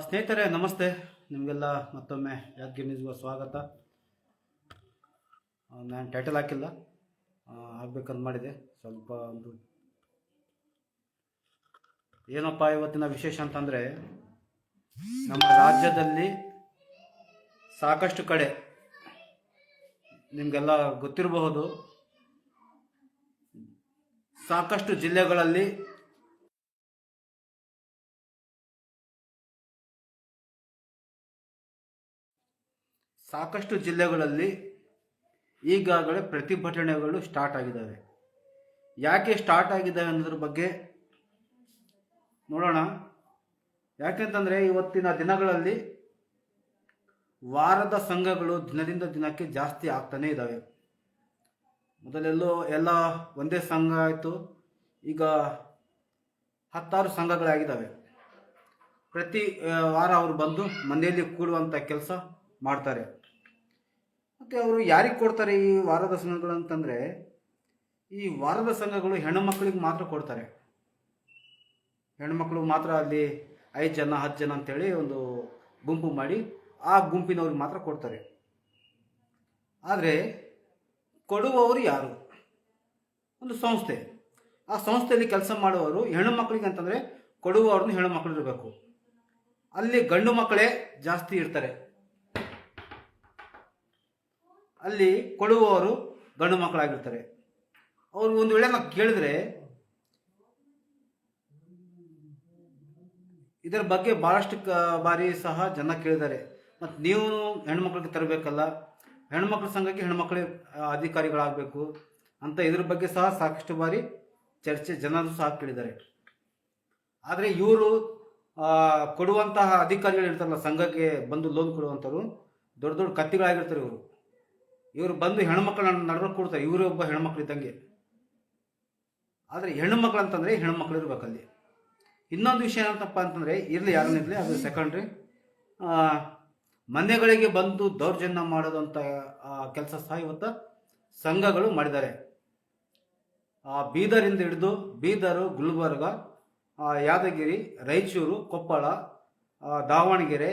ಸ್ನೇಹಿತರೆ, ನಮಸ್ತೆ. ನಿಮಗೆಲ್ಲ ಮತ್ತೊಮ್ಮೆ ಯಾದಗಿರಿ ನ್ಯೂಸ್ಗೆ ಸ್ವಾಗತ. ನಾನು ಟೈಟಲ್ ಹಾಕಿಲ್ಲ. ಆಗ್ಬೇಕಂತ ಮಾಡಿದೆ. ಸ್ವಲ್ಪ ಒಂದು ಏನಪ್ಪ ಇವತ್ತಿನ ವಿಶೇಷ ಅಂತಂದರೆ, ನಮ್ಮ ರಾಜ್ಯದಲ್ಲಿ ಸಾಕಷ್ಟು ಕಡೆ ನಿಮಗೆಲ್ಲ ಗೊತ್ತಿರಬಹುದು, ಸಾಕಷ್ಟು ಜಿಲ್ಲೆಗಳಲ್ಲಿ ಸಾಕಷ್ಟು ಜಿಲ್ಲೆಗಳಲ್ಲಿ ಈಗಾಗಲೇ ಪ್ರತಿಭಟನೆಗಳು ಸ್ಟಾರ್ಟ್ ಆಗಿದ್ದಾವೆ. ಯಾಕೆ ಸ್ಟಾರ್ಟ್ ಆಗಿದ್ದಾವೆ ಅನ್ನೋದ್ರ ಬಗ್ಗೆ ನೋಡೋಣ. ಯಾಕೆಂತಂದರೆ ಇವತ್ತಿನ ದಿನಗಳಲ್ಲಿ ವಾರದ ಸಂಘಗಳು ದಿನದಿಂದ ದಿನಕ್ಕೆ ಜಾಸ್ತಿ ಆಗ್ತಾನೇ ಇದ್ದಾವೆ. ಮೊದಲೆಲ್ಲೋ ಎಲ್ಲ ಒಂದೇ ಸಂಘ ಆಯಿತು. ಈಗ ಹತ್ತಾರು ಸಂಘಗಳಾಗಿದ್ದಾವೆ. ಪ್ರತಿ ವಾರ ಅವರು ಬಂದು ಮನೆಯಲ್ಲಿ ಕೂಡುವಂಥ ಕೆಲಸ ಮಾಡ್ತಾರೆ. ಮತ್ತು ಅವರು ಯಾರಿಗೆ ಕೊಡ್ತಾರೆ ಈ ವಾರದ ಸಂಘಗಳು ಅಂತಂದರೆ, ಈ ವಾರದ ಸಂಘಗಳು ಹೆಣ್ಣು ಮಕ್ಕಳಿಗೆ ಮಾತ್ರ ಕೊಡ್ತಾರೆ. ಹೆಣ್ಮಕ್ಳು ಮಾತ್ರ ಅಲ್ಲಿ ಐದು ಜನ, ಹತ್ತು ಜನ ಅಂತೇಳಿ ಒಂದು ಗುಂಪು ಮಾಡಿ ಆ ಗುಂಪಿನವ್ರಿಗೆ ಮಾತ್ರ ಕೊಡ್ತಾರೆ. ಆದರೆ ಕೊಡುವವರು ಯಾರು? ಒಂದು ಸಂಸ್ಥೆ. ಆ ಸಂಸ್ಥೆಯಲ್ಲಿ ಕೆಲಸ ಮಾಡುವವರು ಹೆಣ್ಣು ಮಕ್ಕಳಿಗೆ ಅಂತಂದರೆ ಕೊಡುವವ್ರನ್ನ ಹೆಣ್ಣು ಮಕ್ಕಳು ಇರಬೇಕು ಅಲ್ಲಿ ಗಂಡು ಮಕ್ಕಳೇ ಜಾಸ್ತಿ ಇರ್ತಾರೆ. ಅಲ್ಲಿ ಕೊಡುವವರು ಗಂಡು ಮಕ್ಕಳಾಗಿರ್ತಾರೆ. ಅವರು ಒಂದು ವೇಳೆ ನಾವು ಕೇಳಿದ್ರೆ ಇದರ ಬಗ್ಗೆ ಭಾಳಷ್ಟು ಬಾರಿ ಸಹ ಜನ ಕೇಳಿದ್ದಾರೆ. ಮತ್ತು ನೀವು ಹೆಣ್ಮಕ್ಳಿಗೆ ತರಬೇಕಲ್ಲ ಹೆಣ್ಮಕ್ಳ ಸಂಘಕ್ಕೆ ಹೆಣ್ಮಕ್ಳೇ ಅಧಿಕಾರಿಗಳಾಗಬೇಕು ಅಂತ ಇದ್ರ ಬಗ್ಗೆ ಸಹ ಸಾಕಷ್ಟು ಬಾರಿ ಚರ್ಚೆ ಜನರು ಸಹ ಕೇಳಿದ್ದಾರೆ. ಆದರೆ ಇವರು ಕೊಡುವಂತಹ ಅಧಿಕಾರಿಗಳು ಇರ್ತಾರಲ್ಲ, ಸಂಘಕ್ಕೆ ಬಂದು ಲೋನ್ ಕೊಡುವಂಥವ್ರು ದೊಡ್ಡ ದೊಡ್ಡ ಕತ್ತಿಗಳಾಗಿರ್ತಾರೆ ಇವರು. ಇವರು ಬಂದು ಹೆಣ್ಮಕ್ಳ ನಡುವೆ ಕೊಡ್ತಾರೆ. ಇವರು ಒಬ್ಬ ಹೆಣ್ಮಕ್ಳು ಇದ್ದಂಗೆ. ಆದರೆ ಹೆಣ್ಣು ಮಕ್ಳು ಅಂತಂದರೆ ಹೆಣ್ಮಕ್ಳು ಇರಬೇಕಲ್ಲಿ. ಇನ್ನೊಂದು ವಿಷಯ ಏನಂತಪ್ಪ ಅಂತಂದರೆ ಇರಲಿ ಯಾರನ್ನಿರಲಿ ಅದು ಸೆಕೆಂಡ್ರಿ ಮನೆಗಳಿಗೆ ಬಂದು ದೌರ್ಜನ್ಯ ಮಾಡೋದಂಥ ಕೆಲಸ ಸಹ ಇವತ್ತು ಸಂಘಗಳು ಮಾಡಿದ್ದಾರೆ. ಆ, ಬೀದರಿಂದ ಹಿಡಿದು ಬೀದರು ಗುಲ್ಬರ್ಗ ಯಾದಗಿರಿ ರಾಯಚೂರು ಕೊಪ್ಪಳ ದಾವಣಗೆರೆ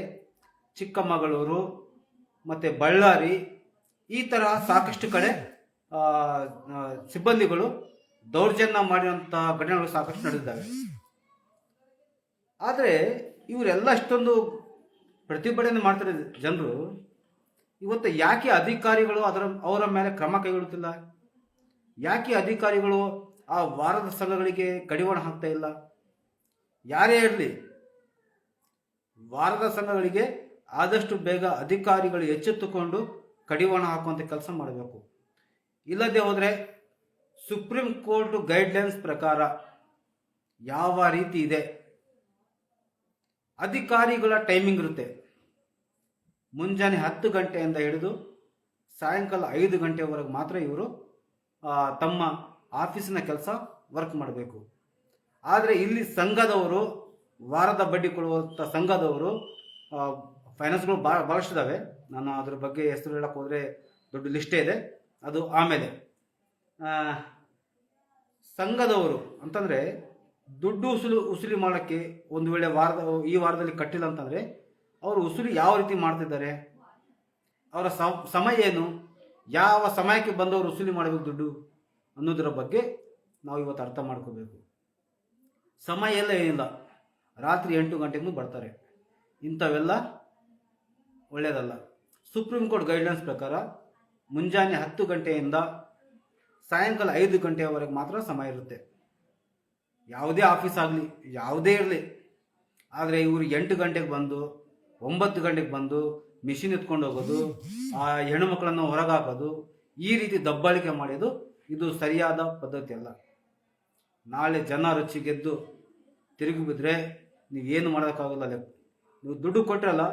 ಚಿಕ್ಕಮಗಳೂರು ಮತ್ತು ಬಳ್ಳಾರಿ ಈ ತರ ಸಾಕಷ್ಟು ಕಡೆ ಸಿಬ್ಬಂದಿಗಳು ದೌರ್ಜನ್ಯ ಮಾಡಿದಂತ ಘಟನೆಗಳು ಸಾಕಷ್ಟು ನಡೆದಿದ್ದಾವೆ. ಆದರೆ ಇವರೆಲ್ಲ ಅಷ್ಟೊಂದು ಪ್ರತಿಭಟನೆ ಮಾಡ್ತಾರೆ ಜನರು. ಇವತ್ತು ಯಾಕೆ ಅಧಿಕಾರಿಗಳು ಅದರ, ಅವರ ಮೇಲೆ ಕ್ರಮ ಕೈಗೊಳ್ಳುತ್ತಿಲ್ಲ? ಯಾಕೆ ಅಧಿಕಾರಿಗಳು ಆ ವಾರದ ಸಂಘಗಳಿಗೆ ಕಡಿವಾಣ ಹಾಕ್ತಾ ಇಲ್ಲ? ಯಾರೇ ಇರಲಿ, ವಾರದ ಸಂಘಗಳಿಗೆ ಆದಷ್ಟು ಬೇಗ ಅಧಿಕಾರಿಗಳು ಎಚ್ಚೆತ್ತುಕೊಂಡು ಕಡಿವಾಣ ಹಾಕುವಂಥ ಕೆಲಸ ಮಾಡಬೇಕು. ಇಲ್ಲದೆ ಹೋದರೆ ಸುಪ್ರೀಂ ಕೋರ್ಟ್ ಗೈಡ್ಲೈನ್ಸ್ ಪ್ರಕಾರ ಯಾವ ರೀತಿ ಇದೆ? ಅಧಿಕಾರಿಗಳ ಟೈಮಿಂಗ್ ಇರುತ್ತೆ. ಮುಂಜಾನೆ ಹತ್ತು ಗಂಟೆಯಿಂದ ಹಿಡಿದು ಸಾಯಂಕಾಲ ಐದು ಗಂಟೆವರೆಗೆ ಮಾತ್ರ ಇವರು ತಮ್ಮ ಆಫೀಸಿನ ಕೆಲಸ ವರ್ಕ್ ಮಾಡಬೇಕು. ಆದರೆ ಇಲ್ಲಿ ಸಂಘದವರು, ವಾರದ ಬಡ್ಡಿ ಕೊಡುವಂಥ ಸಂಘದವರು ಫೈನಾನ್ಸ್ಗಳು ಭಾಳ ಭಾಳಷ್ಟು ಇದ್ದಾವೆ ನಾನು ಅದ್ರ ಬಗ್ಗೆ ಹೆಸರು ಹೇಳಕ್ಕೆ ಹೋದರೆ ದೊಡ್ಡ ಲಿಸ್ಟೇ ಇದೆ. ಅದು ಆಮೇಲೆ ಸಂಘದವರು ಅಂತಂದರೆ ದುಡ್ಡು ಉಸುಲು, ಉಸುಲಿ ಮಾಡೋಕ್ಕೆ ಒಂದು ವೇಳೆ ವಾರದ, ಈ ವಾರದಲ್ಲಿ ಕಟ್ಟಿಲ್ಲ ಅಂತಂದರೆ ಅವರು ಉಸುಲಿ ಯಾವ ರೀತಿ ಮಾಡ್ತಿದ್ದಾರೆ? ಅವರ ಸಮ- ಸಮಯ ಏನು? ಯಾವ ಸಮಯಕ್ಕೆ ಬಂದವರು ಉಸುಲಿ ಮಾಡಬೇಕು ದುಡ್ಡು ಅನ್ನೋದರ ಬಗ್ಗೆ ನಾವು ಇವತ್ತು ಅರ್ಥ ಮಾಡ್ಕೋಬೇಕು. ಸಮಯ ಎಲ್ಲ ಏನಿಲ್ಲ. ರಾತ್ರಿ ಎಂಟು ಗಂಟೆಗೂ ಬರ್ತಾರೆ. ಇಂಥವೆಲ್ಲ ಒಳ್ಳೆಯದಲ್ಲ ಸುಪ್ರೀಂ ಕೋರ್ಟ್ ಗೈಡ್ಲೈನ್ಸ್ ಪ್ರಕಾರ ಮುಂಜಾನೆ ಹತ್ತು ಗಂಟೆಯಿಂದ ಸಾಯಂಕಾಲ ಐದು ಗಂಟೆಯವರೆಗೆ ಮಾತ್ರ ಸಮಯ ಇರುತ್ತೆ. ಯಾವುದೇ ಆಫೀಸ್ ಆಗಲಿ, ಯಾವುದೇ ಇರಲಿ. ಆದರೆ ಇವರು ಎಂಟು ಗಂಟೆಗೆ ಬಂದು, ಒಂಬತ್ತು ಗಂಟೆಗೆ ಬಂದು ಮಿಷಿನ್ ಎತ್ಕೊಂಡು ಹೋಗೋದು, ಆ ಹೆಣ್ಣುಮಕ್ಕಳನ್ನು ಹೊರಗೆ ಹಾಕೋದು, ಈ ರೀತಿ ದಬ್ಬಾಳಿಕೆ ಮಾಡೋದು ಇದು ಸರಿಯಾದ ಪದ್ಧತಿ ಅಲ್ಲ. ನಾಳೆ ಜನ ರುಚಿ ಗೆದ್ದು ತಿರುಗಿ ಬಿದ್ದರೆ ನೀವೇನು ಮಾಡೋಕ್ಕಾಗಲ್ಲ ನೀವು ದುಡ್ಡು ಕೊಟ್ಟರಲ್ಲ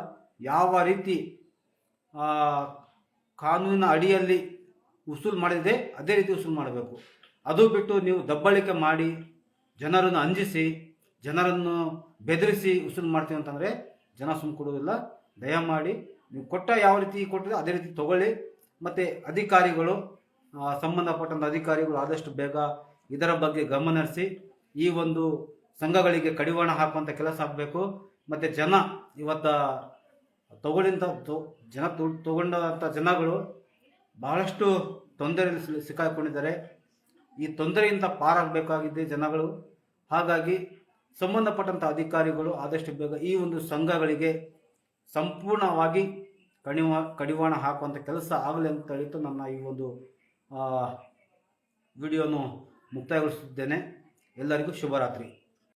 ಯಾವ ರೀತಿ ಕಾನೂನಿನ ಅಡಿಯಲ್ಲಿ ಉಸೂಲು ಮಾಡಿದೆ, ಅದೇ ರೀತಿ ಉಸೂಲು ಮಾಡಬೇಕು. ಅದು ಬಿಟ್ಟು ನೀವು ದಬ್ಬಳಿಕೆ ಮಾಡಿ, ಜನರನ್ನು ಅಂಜಿಸಿ, ಜನರನ್ನು ಬೆದರಿಸಿ ಉಸೂಲು ಮಾಡ್ತೀವಿ ಅಂತಂದರೆ ಜನ ಸುಮ್ಮನೆ ಕೊಡುವುದಿಲ್ಲ. ದಯಮಾಡಿ ನೀವು ಕೊಟ್ಟ ಯಾವ ರೀತಿ ಕೊಟ್ಟಿದೆ, ಅದೇ ರೀತಿ ತಗೊಳ್ಳಿ. ಮತ್ತು ಅಧಿಕಾರಿಗಳು ಸಂಬಂಧಪಟ್ಟಂಥ ಅಧಿಕಾರಿಗಳು ಆದಷ್ಟು ಬೇಗ ಇದರ ಬಗ್ಗೆ ಗಮನ ಹರಿಸಿ, ಈ ಒಂದು ಸಂಘಗಳಿಗೆ ಕಡಿವಾಣ ಹಾಕುವಂಥ ಕೆಲಸ ಆಗಬೇಕು. ಮತ್ತು ಜನ ಇವತ್ತ ತಗೊಂಡಂಥ ಜನ ತಗೊಂಡಂಥ ಜನಗಳು ಬಹಳಷ್ಟು ತೊಂದರೆಯಲ್ಲಿ ಸಿಕ್ಕಾಕೊಂಡಿದ್ದಾರೆ. ಈ ತೊಂದರೆಯಿಂದ ಪಾರಾಗಬೇಕಾಗಿದೆ ಜನಗಳು. ಹಾಗಾಗಿ ಸಂಬಂಧಪಟ್ಟಂಥ ಅಧಿಕಾರಿಗಳು ಆದಷ್ಟು ಬೇಗ ಈ ಒಂದು ಸಂಘಗಳಿಗೆ ಸಂಪೂರ್ಣವಾಗಿ ಕಡಿವ ಕಡಿವಾಣ ಹಾಕುವಂಥ ಕೆಲಸ ಆಗಲಿ ಅಂತ ಹೇಳಿತು ನನ್ನ ಈ ಒಂದು ವಿಡಿಯೋನು ಮುಕ್ತಾಯಗೊಳಿಸುತ್ತಿದ್ದೇನೆ ಎಲ್ಲರಿಗೂ ಶುಭರಾತ್ರಿ.